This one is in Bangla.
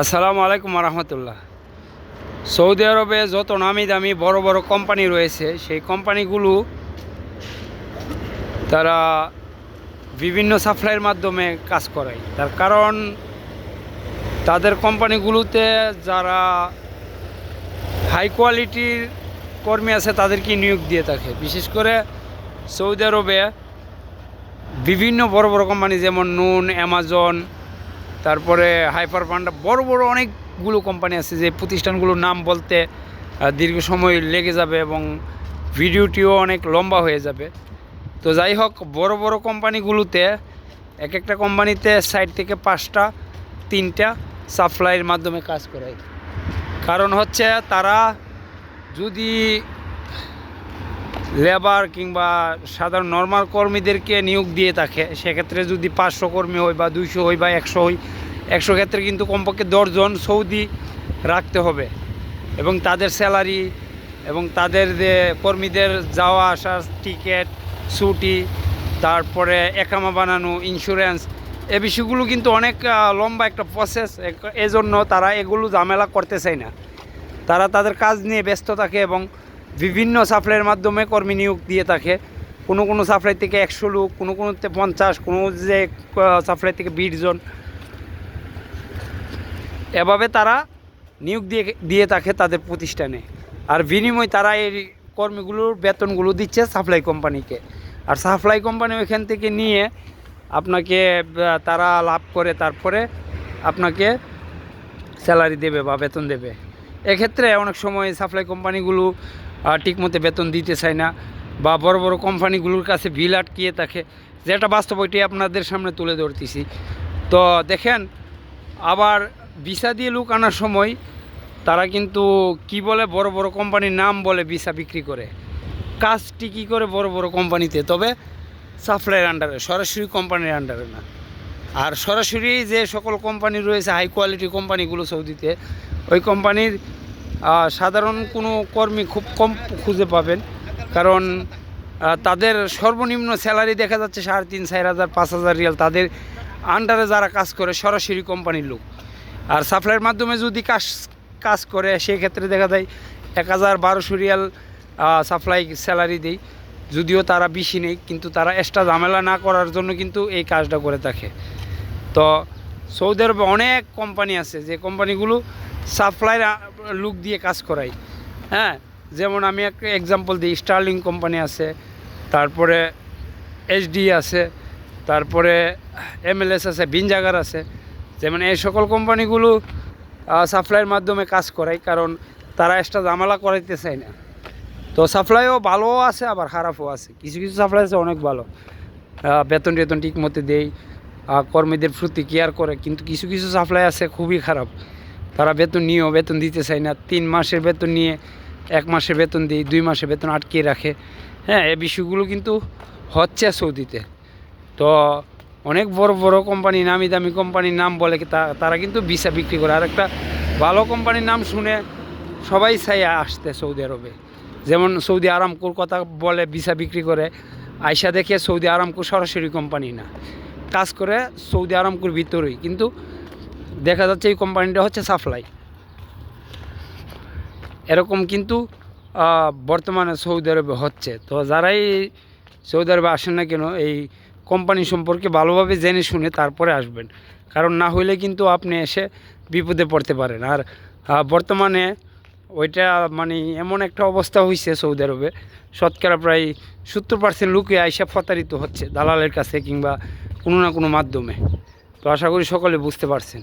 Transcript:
আসসালামু আলাইকুম রহমতুল্লাহ। সৌদি আরবে যত নামি দামি বড় বড় কোম্পানি রয়েছে, সেই কোম্পানিগুলো তারা বিভিন্ন সাপ্লাইয়ের মাধ্যমে কাজ করায়। তার কারণ, তাদের কোম্পানিগুলোতে যারা হাই কোয়ালিটির কর্মী আছে তাদেরকে নিয়োগ দিয়ে থাকে। বিশেষ করে সৌদি আরবে বিভিন্ন বড় বড় কোম্পানি যেমন নুন, অ্যামাজন তারপরে হাইপার পান্ডা বড় বড় অনেকগুলো কোম্পানি আছে যে প্রতিষ্ঠানগুলোর নাম বলতে দীর্ঘ সময় লেগে যাবে এবং ভিডিওটিও অনেক লম্বা হয়ে যাবে। তো যাই হোক, বড় বড় কোম্পানিগুলোতে এক একটা কোম্পানিতে সাইড থেকে পাঁচটা, তিনটা সাপ্লাইয়ের মাধ্যমে কাজ করায়। কারণ হচ্ছে তারা যদি লেবার কিংবা সাধারণ নর্মাল কর্মীদেরকে নিয়োগ দিয়ে থাকে। সেক্ষেত্রে যদি পাঁচশো কর্মী হয় বা দুইশো হয় বা একশো হয়, একশো ক্ষেত্রে কিন্তু কমপক্ষে দশজন সৌদি রাখতে হবে। এবং তাদের স্যালারি এবং তাদের যে কর্মীদের যাওয়া আসা টিকিট ছুটি, তারপরে একামা বানানো ইন্স্যুরেন্স এ বিষয়গুলো কিন্তু অনেক লম্বা একটা প্রসেস এজন্য তারা এগুলো ঝামেলা করতে চায় না। তারা তাদের কাজ নিয়ে ব্যস্ত থাকে এবং বিভিন্ন সাপ্লাইয়ের মাধ্যমে কর্মী নিয়োগ দিয়ে থাকে। কোনো কোনো সাপ্লাই থেকে একশো লোক, কোনো কোনোতে পঞ্চাশ, কোনো যে সাপ্লাই থেকে বিশ জন। এভাবে তারা নিয়োগ দিয়ে দিয়ে থাকে তাদের প্রতিষ্ঠানে। আর বিনিময় তারা এই কর্মীগুলোর বেতনগুলো দিচ্ছে সাপ্লাই কোম্পানিকে। আর সাপ্লাই কোম্পানি ওইখান থেকে নিয়ে আপনাকে তারা লাভ করে, তারপরে আপনাকে স্যালারি দেবে বা বেতন দেবে। এক্ষেত্রে অনেক সময় সাপ্লাই কোম্পানিগুলো ঠিকমতো বেতন দিতে চায় না বা বড় বড় কোম্পানিগুলোর কাছে বিল আটকিয়ে থাকে। যেটা বাস্তব ওইটি আপনাদের সামনে তুলে ধরতেছি। তো দেখেন, আবার ভিসা দিয়ে লোক আনার সময় তারা কিন্তু কি বলে, বড় বড় কোম্পানির নাম বলে ভিসা বিক্রি করে। কাজটি কী করে বড় বড় কোম্পানিতে? তবে সাপ্লাইয়ের আন্ডারে, সরাসরি কোম্পানির আন্ডারে না। আর সরাসরি যে সকল কোম্পানি রয়েছে হাই কোয়ালিটি কোম্পানিগুলো সৌদিতে, ওই কোম্পানির সাধারণ কোনো কর্মী খুব কম খুঁজে পাবেন। কারণ তাদের সর্বনিম্ন স্যালারি দেখা যাচ্ছে সাড়ে তিন, চার হাজার, পাঁচ হাজার রিয়াল। তাদের আন্ডারে যারা কাজ করে, সরাসরি কোম্পানির লোক। আর সাপ্লাইয়ের মাধ্যমে যদি কাজ কাজ করে, সেক্ষেত্রে দেখা যায় এক হাজার বারোশো রিয়াল সাপ্লাই স্যালারি দেয়। যদিও তারা বেশি নেই, কিন্তু তারা এক্সট্রা ঝামেলা না করার জন্য কিন্তু এই কাজটা করে থাকে। তো সৌদি আরবে অনেক কোম্পানি আছে, যে কোম্পানিগুলো সাপ্লাইয়ের লুক দিয়ে কাজ করাই। হ্যাঁ যেমন আমি একটা এক্সাম্পল দিই স্টার্লিং কোম্পানি আছে, তারপরে এইচডি আছে, তারপরে এমএলএস আছে বিনজাগার আছে। যেমন এই সকল কোম্পানিগুলো সাপ্লাইয়ের মাধ্যমে কাজ করায় কারণ তারা এক্সট্রা ঝামেলা করাইতে চায় না। তো সাপ্লাইও ভালোও আছে, আবার খারাপও আছে। কিছু কিছু সাপ্লাই আছে অনেক ভালো। বেতন টেতন ঠিক মতো দেয় কর্মীদের প্রতি কেয়ার করে, কিন্তু কিছু কিছু সাপ্লাই আছে খুবই খারাপ। তারা বেতন নিয়েও বেতন দিতে চায় না। তিন মাসের বেতন নিয়ে এক মাসের বেতন দিই দুই মাসের বেতন আটকিয়ে রাখে। হ্যাঁ এই বিষয়গুলো কিন্তু হচ্ছে সৌদিতে। তো অনেক বড় বড় কোম্পানি, নামি দামি কোম্পানির নাম বলে তারা কিন্তু ভিসা বিক্রি করে। আর একটা ভালো কোম্পানির নাম শুনে সবাই চাই আসতে সৌদি আরবে। যেমন সৌদি আরামকোর কথা বলে ভিসা বিক্রি করে আয়সা দেখে সৌদি আরামকো সরাসরি কোম্পানি না। কাজ করে সৌদি আরামকোর ভিতরেই। কিন্তু দেখা যাচ্ছে এই কোম্পানিটা হচ্ছে সাপ্লাই এরকম কিন্তু বর্তমানে সৌদি আরবে হচ্ছে। তো যারাই সৌদি আরবে আসেন না কেন, এই কোম্পানি সম্পর্কে ভালোভাবে জেনে শুনে তারপরে আসবেন। কারণ না হইলে কিন্তু আপনি এসে বিপদে পড়তে পারেন। আর বর্তমানে ওইটা মানে এমন একটা অবস্থা হয়েছে সৌদি আরবে, শতকরা প্রায় সত্তর পার্সেন্ট লোকে আইসা প্রতারিত হচ্ছে, দালালের কাছে কিংবা কোনো না কোনো মাধ্যমে। তো আশা করি সকলে বুঝতে পারছেন।